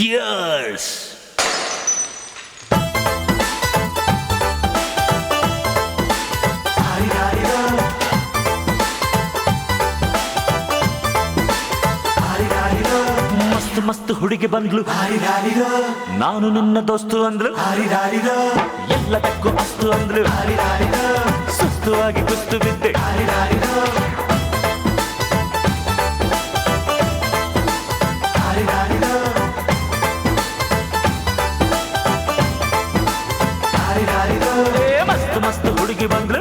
Years ಮಸ್ತ್ ಮಸ್ತ್ ಹುಡುಗಿ ಬಂದ್ಲು. ನಾನು ನಿನ್ನ ದೋಸ್ತು ಅಂದ್ಲು. ಎಲ್ಲದಕ್ಕೂ ಅಸ್ತು ಅಂದ್ಲು. ಸುಸ್ತುವಾಗಿ ಕುಸ್ತು ಬಿದ್ದೆ. ಮಸ್ತ್ ಹುಡುಗಿ ಬಂದ್ಲು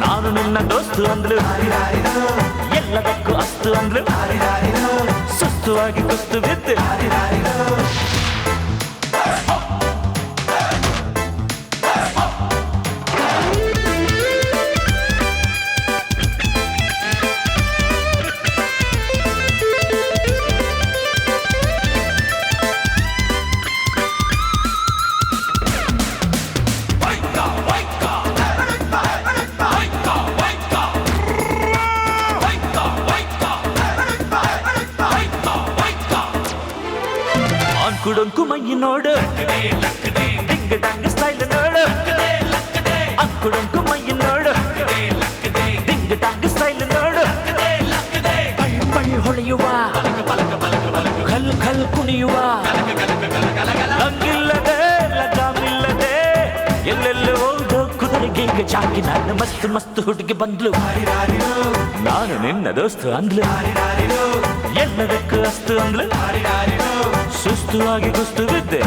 ನಾನು ನಿನ್ನ ದೋಸ್ತು ಅಂದ್ಲು ಎಲ್ಲದಕ್ಕೂ ಅಸ್ತು ಅಂದ್ಲು ಸುಸ್ತು ಆಗಿ ಕುಸ್ತು ಬಿದ್ದೆ ಅಂಕುಡೊಂಕು ಮೈ ನೋಡು ಡಿಂಗ್ ಡಂಗ್ ಸ್ಟೈಲ್ ನೋಡು ಅಂಕುಡೊಂಕು ಮೈ ನೋಡು ಡಿಂಗ್ ಡಂಗ್ ಸ್ಟೈಲ್ ನೋಡು ಪಳ್ ಪಳ್ ಹೊಳೆಯುವ ಖಲ್ ಖಲ್ ಕುಣಿಯುವ ಹಂಗಿಲ್ಲದೆ ಲಗಾಮಿಲ್ಲದೆ ಎಲ್ಲೆಲ್ಲಿ ಹೋದೋ ಕುದುರೆಗೆ ಈಗ ಚಾಕಿ ನಾನು ಮಸ್ತ್ ಮಸ್ತ್ ಹುಡುಗಿ ಬಂದ್ಲು ನಾನು ನಿನ್ನ ದೋಸ್ತು ಅಂದ್ಲು ಎಲ್ಲದಕ್ಕೂ ಅಸ್ತು ಅಂದ್ಲು ಸುಸ್ತು ಆಗಿ ಕುಸ್ತು ಬಿದ್ದೆ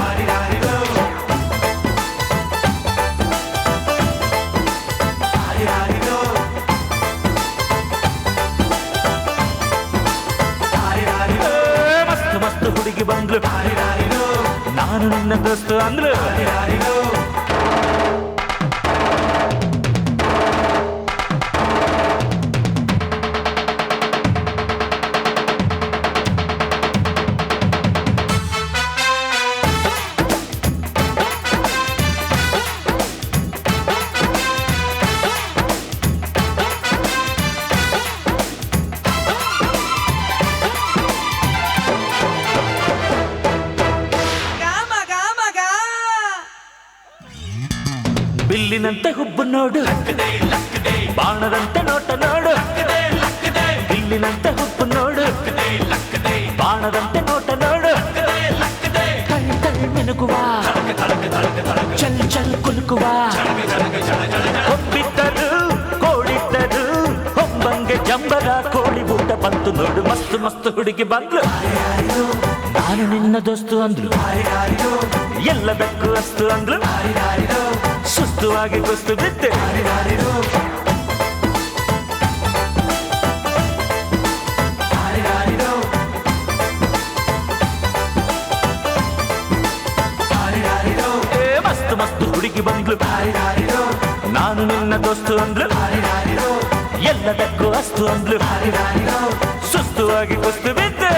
ಮಸ್ತ್ ಮಸ್ತ್ ಹುಡುಗಿ ಬಂದ್ಲು. ನಾನು ನಿನ್ನ ದೋಸ್ತು ಅಂದ್ಲು. ಬಿಲ್ಲಿನಂತೆ ಹುಬ್ಬು ನೋಡು. ಬಾಣದಂತೆ ನೋಟ ನೋಡು. ಬಿಲ್ಲಿನಂತೆ ಹುಬ್ಬು ನೋಡು. ಬಾಣದಂತೆ ನೋಟ ನೋಡು. ಕಳ್ ಕಳ್ ಮಿನುಕುವ. ಚಲ್ ಚಲ್ ಕುಲುಕುವ. ಹೊಬ್ಬಿದ್ದರು ಕೋಡಿದ್ದರು ಹೊಂಬಂಗೆ ಜಂಬರ ಕೋಳಿ ಊಟ ಬಂತು ನೋಡು. ಮಸ್ತ್ ಮಸ್ತ್ ಹುಡುಗಿ ಬಂದ್ಲು. ನಾನು ನಿನ್ನ ದೋಸ್ತು ಅಂದ್ಲು. ಎಲ್ಲದಕ್ಕೂ ಅಸ್ತು ಅಂದ್ಲು. ಸುಸ್ತು ಆಗಿ ಕುಸ್ತು ಬಿದ್ದೆ ಮಸ್ತ್ ಮಸ್ತ್, ಹುಡುಗಿ ಬಂದ್ಲು. ನಾನು ನಿನ್ನ ದೋಸ್ತು ಅಂದ್ಲು. ಎಲ್ಲದಕ್ಕೂ ಅಸ್ತು ಅಂದ್ಲು. ಸುಸ್ತು ಆಗಿ ಕುಸ್ತು ಬಿದ್ದೆ.